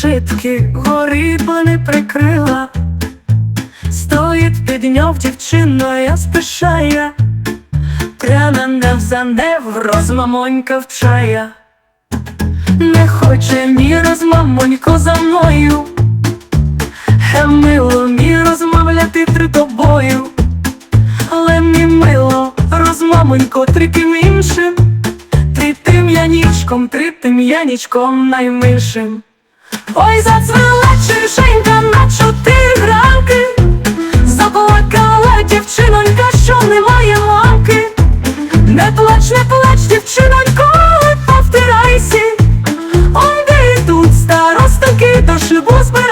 сріблини прикрила, стоїть під підняв дівчина, я спішає, пряна не взанев, розмамонька вчає. Не хоче мій розмамонько за мною, Е, мило мій розмовляти при тобою, але мій мило, розмамонько триким іншим, тритим янічком, тритим янічком наймилшим. Ой, зацвела чишенька на чотири ранки, заплакала дівчинонька, що немає мамки. Не плач, не плач, дівчинонько, повтирайся. Ой, де йдуть старостинки, до шлюбу збирайся.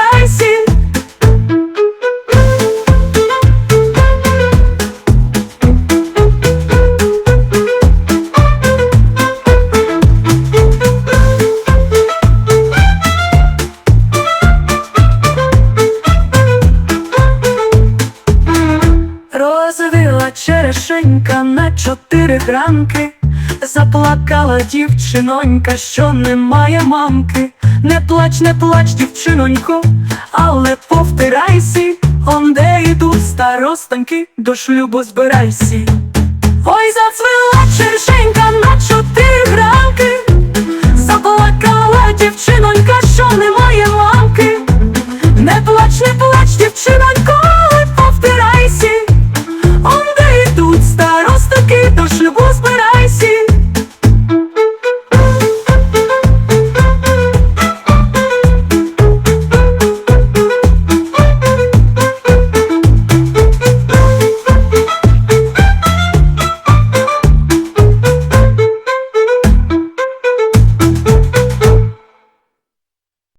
Розвила черешенька на чотири гранки, заплакала дівчинонька, що немає мамки. Не плач, не плач, дівчинонько, але повтирайся, он де йдуть старостаньки, до шлюбу збирайся.